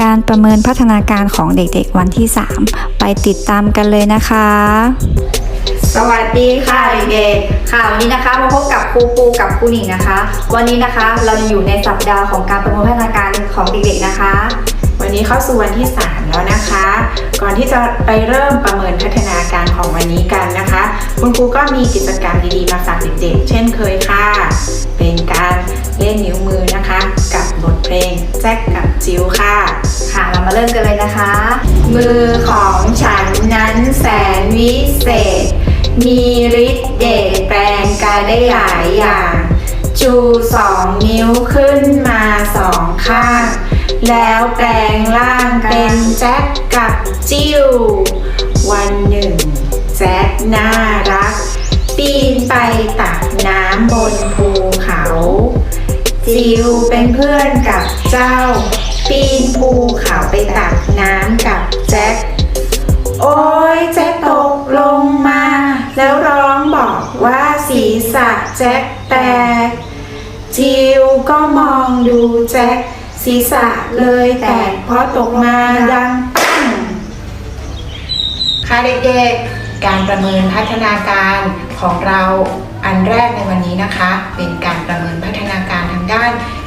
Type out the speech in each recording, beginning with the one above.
การประเมินพัฒนาการของเด็กๆวันที่ 3 ไปติดตามกันเลยนะคะ สวัสดีค่ะเด็กๆค่ะวันนี้นะคะมาพบกับครูปูกับครูหนิงนะคะ วันนี้นะคะเราอยู่ในสัปดาห์ของการประเมินพัฒนาการของเด็กๆนะคะ วันนี้เข้าสู่วันที่ 3 แล้วนะคะ ก่อนที่จะไปเริ่มประเมินพัฒนาการของวันนี้กันนะคะ คุณครูก็มีกิจกรรมดีๆมาฝากเด็กๆ เช่นเคยค่ะ เป็นการเล่นนิ้วมือนะคะ แจ็คกับจิวค่ะ ค่ะเรามาเริ่มกันเลยนะคะ มือของฉันนั้นแสนวิเศษ มีฤทธิ์เดชแปลงกายได้หลายอย่าง จูสองนิ้วขึ้นมาสองข้าง แล้วแปลงร่างเป็นแจ็คกับจิววันหนึ่ง แจ็คน่ารัก ปีนไปตักน้ำบนภู จิวเป็นเพื่อนกับเจ้า ปีนภูเขาไปตักน้ำกับแจ็ค โอ้ยแจ็คตกลงมา แล้วร้องบอกว่าศีรษะแจ็คแตก จิวก็มองดูแจ็คศีรษะเลยแตกเพราะตกมาดังปั้งค่ะเด็กๆ การประเมินพัฒนาการของเราอันแรกในวันนี้นะคะ เป็นการประเมินพัฒนาการ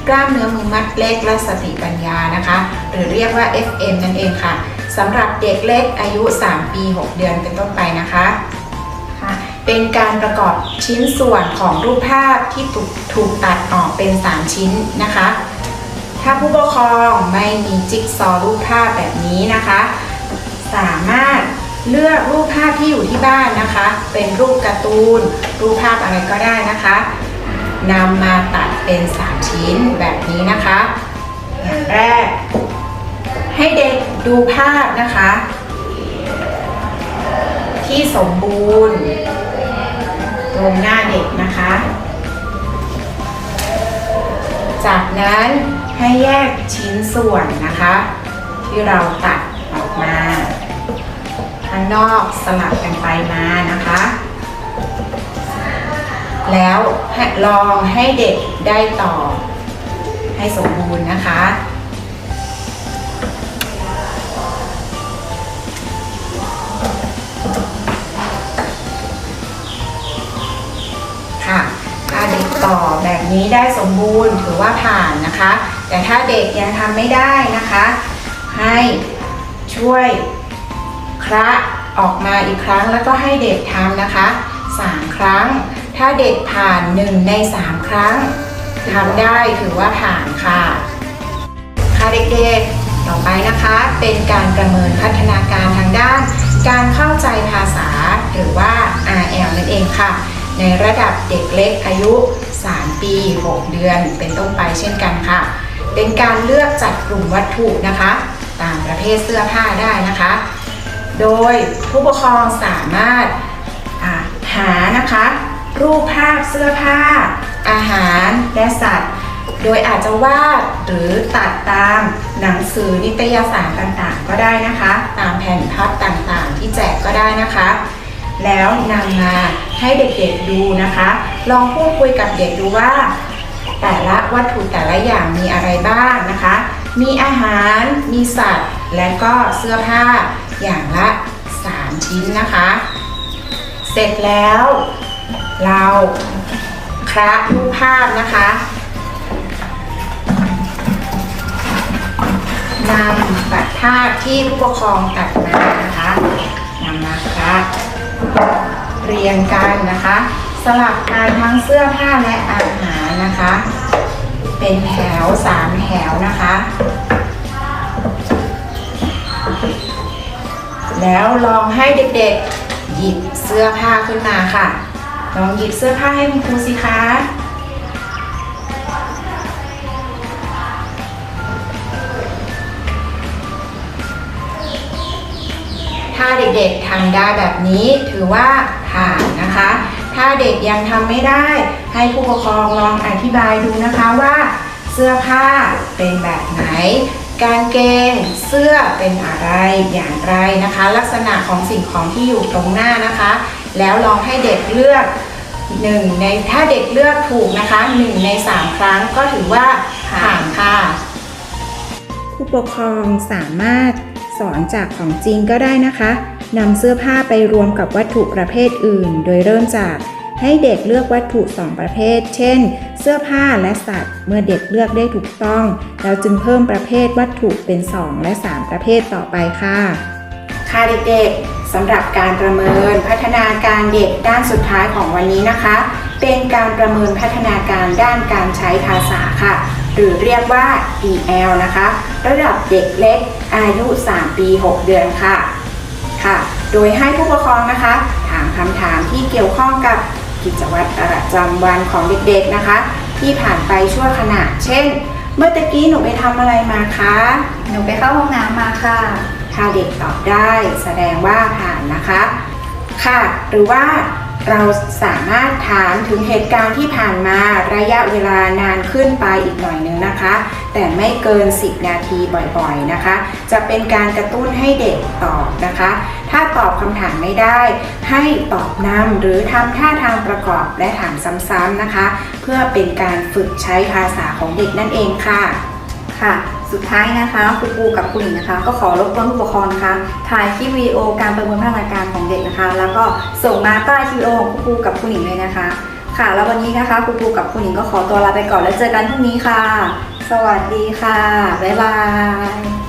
กล้ามเนื้อมือมัดเล็กและสติปัญญานะคะ หรือเรียกว่า FM นั่นเองค่ะสำหรับเด็กเล็กอายุ 3 ปี 6 เดือนเป็นต้นไปนะคะเป็นการประกอบชิ้นส่วนของรูปภาพที่ถูกถูกตัดออกเป็น 3 ชิ้นนะคะ ถ้าผู้ปกครองไม่มีจิ๊กซอรูปภาพแบบนี้นะคะ สามารถเลือกรูปภาพที่อยู่ที่บ้านนะคะ เป็นรูปการ์ตูน รูปภาพอะไรก็ได้นะคะ นำมาตัดเป็น 3 ชิ้นแบบนี้นะคะอย่างแรก ให้เด็กดูภาพนะคะ ที่สมบูรณ์ตรงหน้าเด็กนะคะ จากนั้นให้แยกชิ้นส่วนนะคะ ที่เราตัดออกมา ข้างนอกสลับกันไปมานะคะ แล้วลองให้เด็กได้ต่อให้สมบูรณ์นะคะ ค่ะ ถ้าเด็กต่อแบบนี้ได้สมบูรณ์ถือว่าผ่านนะคะ แต่ถ้าเด็กยังทำไม่ได้นะคะ ให้ช่วยคระออกมาอีกครั้งแล้วก็ให้เด็กทำนะคะ 3 ครั้ง ถ้าเด็กผ่าน1ใน3ครั้งทำได้ถือว่าผ่านค่ะ ค่ะเด็กๆ ต่อไปนะคะเป็นการประเมินพัฒนาการทางด้าน การเข้าใจภาษาหรือว่า RL นั่นเองค่ะ ในระดับเด็กเล็กอายุ 3 ปี 6 เดือนเป็นต้นไปเช่นกันค่ะ เป็นการเลือกจัดกลุ่มวัตถุนะคะ ตามประเภทเสื้อผ้าได้นะคะ โดยผู้ปกครองสามารถาหานะคะ รูปภาพเสื้อผ้า อาหารและสัตว์ โดยอาจจะวาดหรือตัดตามหนังสือนิตยสารต่างๆ ก็ได้นะคะ ตามแผ่นพับต่างๆ ที่แจกก็ได้นะคะ แล้วนำมาให้เด็กๆดูนะคะ ลองพูดคุยกับเด็กดูว่า แต่ละวัตถุแต่ละอย่างมีอะไรบ้างนะคะ มีอาหาร มีสัตว์ และก็เสื้อผ้าอย่างละ 3 ชิ้นนะคะ เสร็จแล้ว เราคระรูปภาพนะคะนำบัตรภาพที่ผู้ปกครองตัดมานะคะนำมาคระเรียงกันนะคะ สลับกันทั้งเสื้อผ้าและอาหารนะคะ เป็นแถวสามแถวนะคะ แล้วลองให้เด็กๆหยิบเสื้อผ้าขึ้นมาค่ะ ลองหยิบเสื้อผ้าให้คุณครูสิคะ ถ้าเด็กๆทำได้แบบนี้ถือว่าผ่านนะคะ ถ้าเด็กยังทำไม่ได้ให้ผู้ปกครองลองอธิบายดูนะคะว่าเสื้อผ้าเป็นแบบไหน กางเกงเสื้อเป็นอะไรอย่างไรนะคะ ลักษณะของสิ่งของที่อยู่ตรงหน้านะคะ แล้วลองให้เด็กเลือกหนึ่งในถ้าเด็กเลือกถูกนะคะหนึ่งในสามครั้งก็ถือว่าผ่านค่ะผู้ปกครองสามารถสอนจากของจริงก็ได้นะคะนำเสื้อผ้าไปรวมกับวัตถุประเภทอื่น โดยเริ่มจากให้เด็กเลือกวัตถุ2ประเภท เช่น เสื้อผ้าและสัตว์ เมื่อเด็กเลือกได้ถูกต้อง เราจึงเพิ่มประเภทวัตถุเป็น 2 และ 3 ประเภทต่อไปค่ะ ค่ะเด็กๆ สำหรับการประเมินพัฒนาการเด็กด้านสุดท้ายของวันนี้นะคะ เป็นการประเมินพัฒนาการด้านการใช้ภาษาค่ะ หรือเรียกว่า EL นะคะ ระดับเด็กเล็กอายุ 3 ปี 6 เดือนค่ะค่ะ โดยให้ผู้ปกครองนะคะ ถามคำถามที่เกี่ยวข้องกับกิจวัตรประจำวันของเด็กๆนะคะ ที่ผ่านไปชั่วขณะ เช่น เมื่อตะกี้หนูไปทำอะไรมาคะ หนูไปเข้าห้องน้ำมาค่ะ ถ้าเด็กตอบได้แสดงว่าผ่านนะคะ ค่ะ หรือว่าเราสามารถถามถึงเหตุการณ์ที่ผ่านมาระยะเวลานานขึ้นไปอีกหน่อยนึงนะคะ แต่ไม่เกิน 10 นาทีบ่อยๆนะคะ จะเป็นการกระตุ้นให้เด็กตอบนะคะ ถ้าตอบคำถามไม่ได้ ให้ตอบนำหรือทำท่าทางประกอบและถามซ้ำๆนะคะ เพื่อเป็นการฝึกใช้ภาษาของเด็กนั่นเองค่ะค่ะ สุดท้ายนะคะครูปูกับคุณหญิงนะคะ ก็ขอรบกวนผู้ปกครองนะคะถ่ายคลิปวิดีโอการประเมินพัฒนาการของเด็กนะคะ แล้วก็ส่งมาใต้คลิปวิดีโอของครูปูกับคุณหญิงเลยนะคะ ค่ะ แล้ววันนี้นะคะครูปูกับคุณหญิงก็ขอตัวลาไปก่อนแล้วเจอกันพรุ่งนี้ค่ะ สวัสดีค่ะบ๊ายบาย